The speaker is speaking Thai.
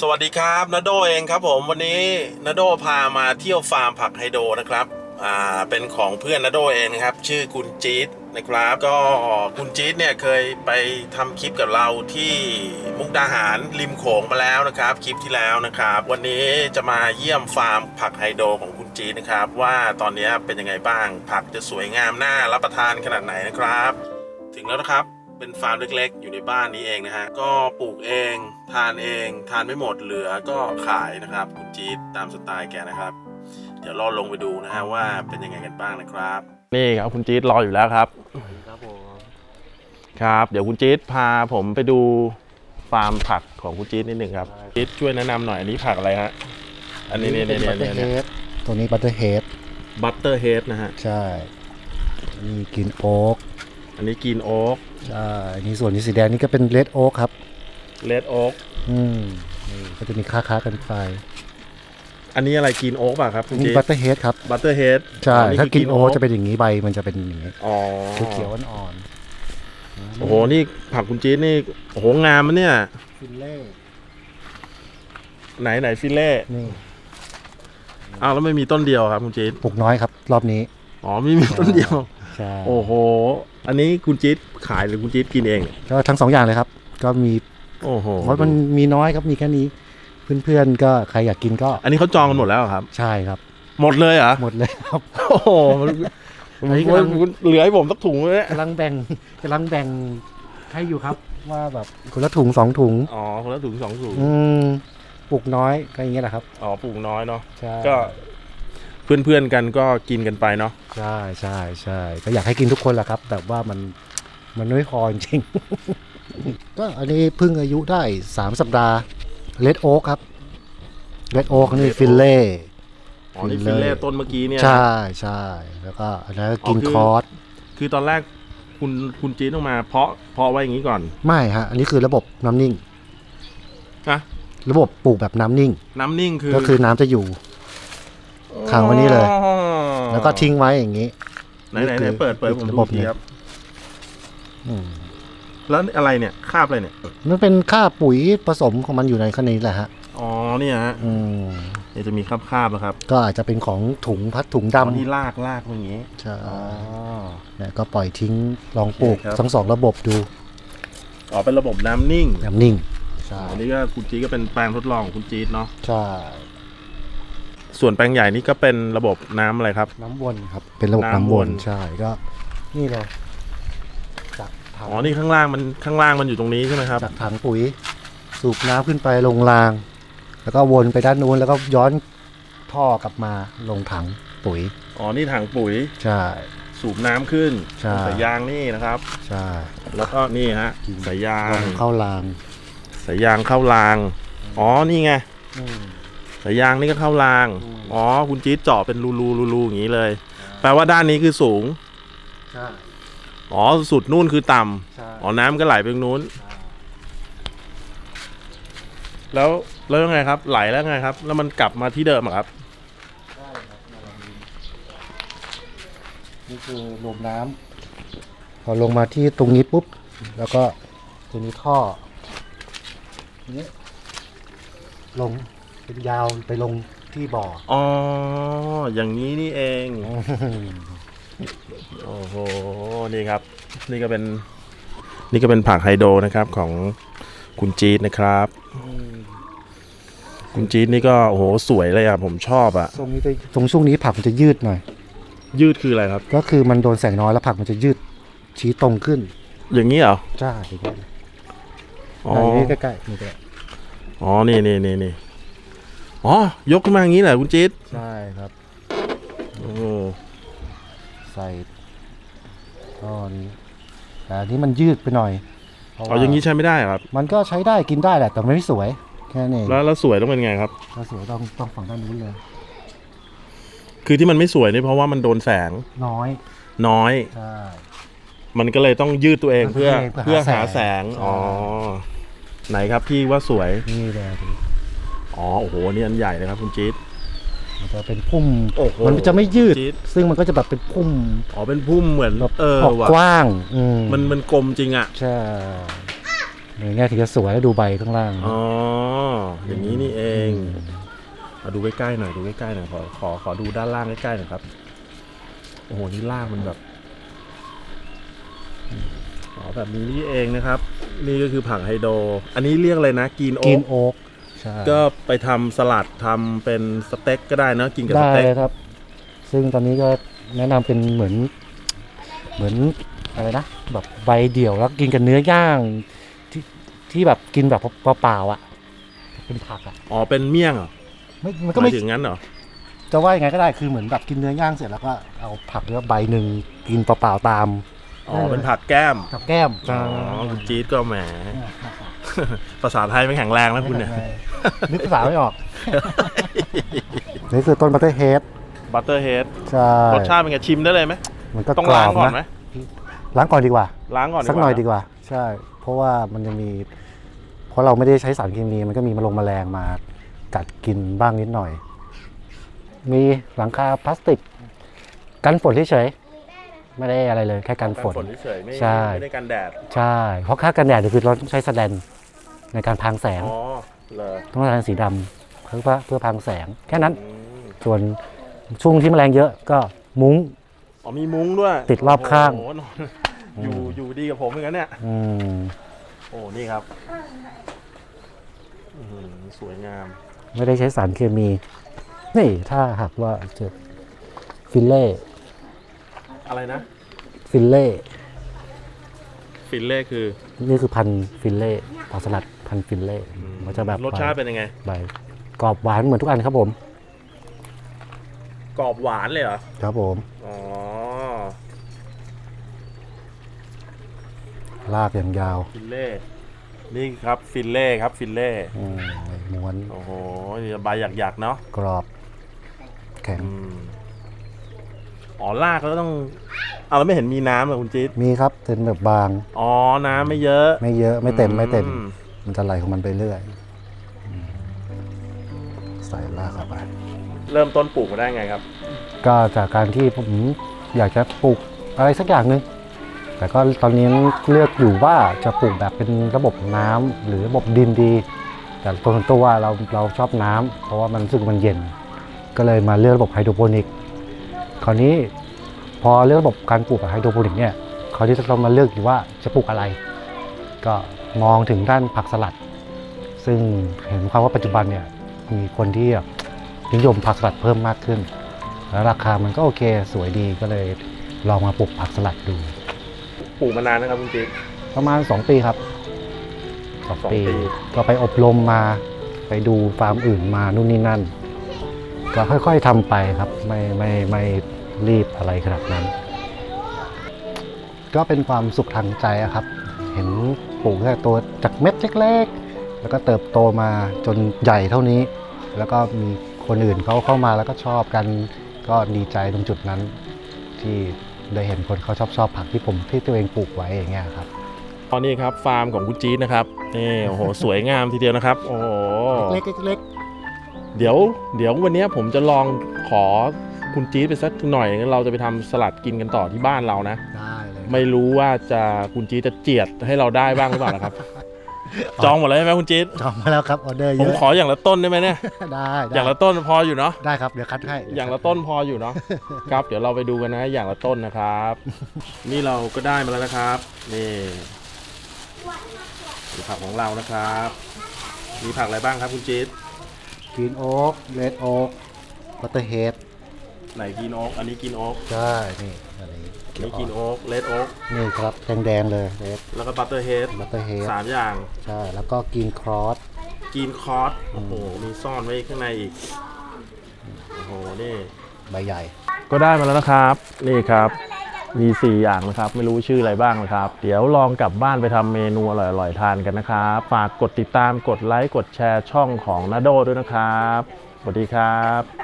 สวัสดีครับนาโดเองครับผมวันนี้นาโดพามาเที่ยวฟาร์มผักไฮโดนะครับอ่าเป็นของเพื่อนนาโดเองนะครับชื่อคุณจี๊ดนะครับก็คุณจี๊ดเนี่ยเคยไปทำคลิปกับเราที่มุกดาหารริมโขงมาแล้วนะครับ คลิปที่แล้วนะครับ วันนี้จะมาเยี่ยมฟาร์มผักไฮโดของคุณจี๊ดนะครับว่าตอนนี้เป็นยังไงบ้างผักจะสวยงามน่ารับประทานขนาดไหนนะครับ ถึงแล้วนะครับ เป็นฟาร์มเล็กๆ อยู่ในบ้านนี้เองนะฮะ ก็ปลูกเอง ทานเอง ทานไม่หมดเหลือก็ขายนะครับ คุณจี๊ดตามสไตล์แกนะครับ เดี๋ยวรอลงไปดูนะฮะว่าเป็นยังไงกันบ้างนะครับ นี่ครับคุณจี๊ดรออยู่แล้วครับ ครับผมครับ เดี๋ยวคุณจี๊ดพาผมไปดูฟาร์มผักของคุณจี๊ดนิดหนึ่งครับจี๊ดช่วยแนะนำหน่อยอันนี้ผักอะไรฮะ อันนี้เนี่ยเนี่ยบัตเตอเนี่ยร์เฮเนี่ยดตัวนี้บัตเตอร์เฮดบัตเตอร์เฮดนะฮะ ใช่ นี่กินโอ๊ก อันนี้กินโอ๊กใช่นี่ส่วนนี้สีแดงนี่ก็เป็นเลดโอ๊กครับ เลดโอ๊กอืมนี่ก็จะมีค้าค้าๆกันไปอันนี้อะไรกินโอ๊กป่ะครับคุณนี่จี๊ดบัตเตอร์เฮดครับ บัตเตอร์เฮดใช่ ถ้ากินโอ๊กจะเป็นอย่างนี้ใบมันจะเป็นอย่างนี้อ๋อเขียวๆอ่อนโอ้โหนี่ผักคุณจี๊ดนี่โอ้โหงามมันเนี่ยๆฟิลเล่ไหนไหนฟิลเล่นี่อ้าวแล้วไม่มีต้นเดียวครับคุณจี๊ดปลูกน้อยครับ รอบนี้ อ๋อไม่มีต้นเดียวใช่ โอ้โห อันนี้คุณจี๊ดขายหรือคุณจี๊ดกินเองเนี่ยก็ทั้งสองอย่างเลยครับ ก็มีโอ้โหเพราะมันมีน้อยครับมีแค่นี้ เพื่อนๆก็ใครอยากกินก็ อันนี้เขาจองกันหมดแล้วเหรอครับ ใช่ครับ หมดเลยเหรอหมดเลยครับโอ้โหมันอันนี้กำลังคุณเหลือให้ผมสักถุงเลยกำลังแบ่งกำลังแบ่งให้อยู่ครับ ว่าแบบคนละถุงสองถุงอ๋อคนละถุงสองถุงอืมปลูกน้อยก็อย่างเงี้ยแหละครับอ๋อปลูกน้อยเนาะใช่ก็ เพื่อนๆกันก็กินกันไปเนาะใช่ใช่ใช่ก็อยากให้กินทุกคนแหละครับ แต่ว่ามันมันไม่พอจริงๆก็อันนี้เพิ่งอายุได้สามสัปดาห์เลดโอ๊กครับเลดโอ๊กนี่ฟิลเล่อ๋อนี่ฟิฟิลลเล่เล่ต้นเมื่อกี้เนี่ยใช่ใช่แล้วก็อันนั้นก็กินอ๋อคือคอร์สคือตอนแรกคุณคุณจี๊ดต้องมา เพาะเพาะไว้อย่างนี้ก่อน ไม่ฮะ อันนี้คือระบบน้ำนิ่งนะระบบปลูกแบบน้ำนิ่ง น้ำนิ่งคือก็คือน้ำจะอยู่ ขังไว้นี่เลยอ๋อแล้วก็ทิ้งไว้อย่างนี้ ไหนไหนไหนเปิดเปิดให้ผมระดูบบทีเนี่ยครับอืมแล้วอะไรเนี่ยคราบอะไรเนี่ยมันเป็นค่าปุ๋ยผสมของมันอยู่ในข้างในนี่แหละฮะอ๋อเนี่ยฮะอืมเดี๋ยวจะมีคราบคราบๆนะครับ ก็อาจจะเป็นของถุงพลาสถุงอ๋อดำนี่ลากลากตรงนี้ใช่อ๋อเนี่ยก็ปล่อยทิ้งลองปลูกโอเคครับทั้งสองระบบดูอ๋อเป็นระบบน้ำนิ่งน้ำนิ่งใช่อันนี้ก็คุณจี๊ดก็เป็นแปลงทดลองของคุณจี๊ดเนาะใช่ ส่วนแปลงใหญ่นี่ก็เป็นระบบน้ำอะไรครับ น้ำวนครับ เป็นระบบน้ำน้ำววน นใช่ก็ นี่เลยจากถังอ๋อนี่ข้างล่างมันข้างล่างมันอยู่ตรงนี้ใช่ไหมครับจากถังปุ๋ย สูบน้ำขึ้นไปลงราง แล้วก็วนไปด้านนู้นแล้วก็ย้อนท่อกลับมาลงถังปุ๋ย อ๋อนี่ถังปุ๋ยใช่ สูบน้ำขึ้นใช่ สายยางนี่นะครับ ใช่แล้วก็นี่ฮะสายยางลงเข้ารางสายยางเข้าราง อ๋อนี่ไงอืม สายยางนี่ก็เข้ารางอืมอ๋อ คุณจี๊ดเจาะเป็นรูรูรูรูอย่างนี้เลย แปลว่าด้านนี้คือสูง ใช่ อ๋อ สุดนู่นคือต่ำใช่อ๋อ น้ำก็ไหลไปตรงนู้น แล้วแล้วยังไงครับ ไหลแล้วไงครับ แล้วมันกลับมาที่เดิมเหรอครับใช่ครับมาลองดูนี่คือลมน้ำพอลงมาที่ตรงนี้ปุ๊บ แล้วก็ตรงนี้ท่อนี้ลง เป็นยาวไปลงที่บ่อ อ๋อ อย่างนี้นี่เอง โอ้โห นี่ครับ นี่ก็เป็น นี่ก็เป็นผักไฮโดรนะครับของคุณจี๊ดนะครับ คุณจี๊ดนี่ก็โอ้โหสวยเลยอะ ผมชอบอะ ตรงนี้จะตรงช่วงนี้ผักมันจะยืดหน่อย ยืดคืออะไรครับ ก็คือมันโดนแสงน้อยแล้วผักมันจะยืดชี้ตรงขึ้น อย่างนี้เหรอ ใช่อย่างนี้อ๋อ อันนี้ใกล้ๆนี่ก็อ๋อ นี่นี่นี่นี่ อ๋อยกขึ้นมาอย่างนี้แหละคุณจี๊ดใช่ครับ โอ้โหใส่ท่อนี้แต่อันนี้มันยืดไปหน่อยเพระเอาอย่างนี้ใช้ไม่ได้เหรอครับ มันก็ใช้ได้กินได้แหละแต่มันไม่สวย แค่นั้นเองแล้วแล้วสวยต้องเป็นไงครับ ถ้าสวยต้องต้องฝั่งด้านนู้นเลย คือที่มันไม่สวยนี่เพราะว่ามันโดนแสงน้อยน้อย ใช่ มันก็เลยต้องยืดตัวเองยืเพื่อดตัวเองเพื่เพื่ออหาหาแสแสงงอ๋อ ไหนครับพี่ว่าสวยนี่เลยดู อ๋อโอ้โหนี่อันใหญ่เลยครับคุณจี๊ด มันจะเป็นพุ่ม โอ้โหมันจะไม่ยืด จี๊ด ซึ่งมันก็จะแบบเป็นพุ่มอ๋อเป็นพุ่มเหมือนแบบเออออกว่ะกว้างอืมมันมันกลมจริงอะ ใช่อย่างเงี้ยถึงจะสวยแล้วดูใบข้างล่าง อ๋อ อย่างนี้นี่เองมาดูใกล้ๆหน่อยดูใกล้ๆหน่อยขอขอขอดูด้านล่างใกล้ๆหน่อยครับ โอ้โหนี่ล่างมันแบบอ๋อแบบนี้นี่เองนะครับ นี่ก็คือผักไฮโดรอันนี้เรียกอะไรนะกีนโอ๊กินกโอ๊ก ใช่ก็ไปทำสลัดทำเป็นสเต็กก็ได้เนอะกินกับสได้เต็กเลยครับ ซึ่งตอนนี้ก็แนะนำเป็นเหมือน เหมือนอะไรนะแบบใบเดี่ยวแล้วกินกับเนื้อย่างที่ที่แบบกินแบบเปล่าๆอะ เป็นผักอะอ๋อเป็นเมี่ยงเหรอไม่มันหก็มาไม่ยถึงงั้นเหรอจะว่ายังไงก็ได้คือเหมือนแบบกินเนื้อย่างเสร็จแล้วก็เอาผักเนื้อใบหนึ่งกินเปล่าๆตาม อ๋อเป็นผักแก้มกับแก้มอ๋อคุณจี๊ดก็แหม ภาษาไทยไม่แข็งแรงนะคุณเนี่ย นึกภาษาไม่ออก นี่คือต้นบัตเตอร์เฮดบัตเตอร์เฮดใช่รสชาติเป็นไงชิมได้เลยไหมมันก็ต้องกรล้าองบก่อนไหมนะล้างก่อนดีกว่า ล้างก่อนสักหน่อยดีกว่า ใช่ เพราะว่ามันจะมี เพราะเราไม่ได้ใช้สารเคมีมันก็มีมาลงแมลงมากัดกินบ้างนิดหน่อย มีหลังคาพลาสติก กันฝนเฉยๆไม่ได้อะไรเลย แค่กันฝน ฝนเฉยๆไม่ใช่ ไม่ได้กันแดด ใช่ เพราะค่ากันแดดเนี่ยคือเราต้องใช้แสแลน ในการพรางแสงอ๋อเลยต้องใช้แสแลนสีดำเพื่อเพื่อพรางแสง แค่นั้น อืมส่วนช่วงที่แมลงเยอะก็มุ้ง อ๋อมีมุ้งด้วยติดรอบข้าง โอ้โหนอนอยู่อยู่ดีกับผมเหมือนกันเนี่ย อืมโอ้นี่ครับอื้อหือสวยงาม ไม่ได้ใช้สารเคมี นี่ถ้าหากว่าเจอฟิลเล่อะไรนะ ฟิลเล่ ฟิลเล่คือ นี่คือพันธุ์ฟิลเล่ผักสลัด พันธุ์ฟิลเล่อืมมันจะแบบรสชาติเป็นยังไงใบกรอบหวานเหมือนทุกอันครับผม กรอบหวานเลยเหรอ ครับผม อ๋อลากอย่างยาว ฟิลเล่ นี่ครับฟิลเล่ครับฟิลเล่อืมม้วน โอ้โหใบหยักๆเนาะ กรอบ แข็งอืมอ๋อลากแล้วต้องเอาแล้วไม่เห็นมีน้ำเหรอคุณจี๊ดมีครับเป็นแบบบาง อ๋อ น้ำไม่เยอะ ไม่เยอะไม่เต็มไม่เต็มอื มันจะไหลของมันไปเรื่อยอืมใส่ลากเข้าไป เริ่มต้นปลูกมาได้ไงครับ ก็จากการที่ผมอยากจะปลูกอะไรสักอย่างหนึ่งแต่ก็ตอนนี้เลือกอยู่ว่าจะปลูกแบบเป็นระบบน้ำหรือระบบดินดี แต่ตัวส่วนตัวเราเราชอบน้ำเพราะว่ามันรู้สึกมันเย็น ก็เลยมาเลือกระบบไฮโดรโปนิก คราวนี้พอเลือกระบบการปลูกแบบไฮโดรโปนิกเนี่ย คราวนี้เรามาเลือกอยู่ว่าจะปลูกอะไร ก็ มองถึงด้านผักสลัด ซึ่งเห็นความว่าปัจจุบันเนี่ยมีคนที่แบบนิยมผักสลัดเพิ่มมากขึ้น แล้วราคามันก็โอเคสวยดีก็เลยลองมาปลูกผักสลัดดูปลูกมานานนะครับคุณจี๊ดประมาณ 2 ปีครับสองสองปีปีก็ไปอบรมมาไปดูฟาร์มอื่นมานู่นนี่นั่น ก็ค่อยๆทำไปครับไม่ไม่ไม่รีบอะไรขนาดนั้น ก็เป็นความสุขทางใจอะครับ เห็น ปลูกแค่ตัวจากเม็ดเล็กๆ แล้วก็เติบโตมาจนใหญ่เท่านี้ แล้วก็มีคนอื่นเขาเข้ามาแล้วก็ชอบกันก็ดีใจตรงจุดนั้น ที่ได้เห็นคนเขาชอบชอบผักที่ผมที่ตัวเองปลูกไว้อย่างเงี้ยครับตอนนี้ครับฟาร์มของคุณจี๊ดนะครับนี่โอ้โหสวยงามทีเดียวนะครับ โอ้โหเล็กๆเล็กเดี๋ยว เดี๋ยววันนี้ผมจะลองขอคุณจี๊ดไปสักหน่อยงั้นเราจะไปทำสลัดกินกันต่อที่บ้านเรานะได้เลย ไม่รู้ว่าจะคุณจี๊ดจะเจียดให้เราได้บ้างหรือเปล่านะครับ จองหมดแล้วใช่ไหมคุณจี๊ดจองมาแล้วครับออเดอร์ผเยมอะขออย่างละต้นได้ไหมเนี่ยได้ได้อย่างละต้นพออยู่เนาะได้ครับเดี๋ยวคัดให้อย่างละต้นพออยู่เนาะครับ เดี๋ยวเราไปดูกันนะ อย่างละต้นนะครับ นี่เราก็ได้มาแล้วนะครับนี่มีผักของเรานะครับ มีผักอะไรบ้างครับคุณจี๊ดกรีนโอ๊กเลดโอ๊กบัตเตอร์เฮด ไหนกินโอ๊กอันนี้กินโอ๊กใช่นี่อันนี้อันนี้กินโอ๊กเลดโอ๊กนี่ครับแดงๆเลยเลดแล้วก็บัตเตอร์เฮดบัตเตอร์เฮดสามอย่าง ใช่แล้วก็กรีนครอสกินคอสโอ้โห มีซ่อนไว้ข้างในอีก โอ้โห นี่ ใบใหญ่ ก็ได้มาแล้วนะครับ นี่ครับ มี 4 อย่างนะครับ ไม่รู้ชื่ออะไรบ้างนะครับ เดี๋ยวลองกลับบ้านไปทำเมนูอร่อยๆทานกันนะครับ ฝากกดติดตามกดไลค์กดแชร์ช่องของนาโดด้วยนะครับสวัสดีครับ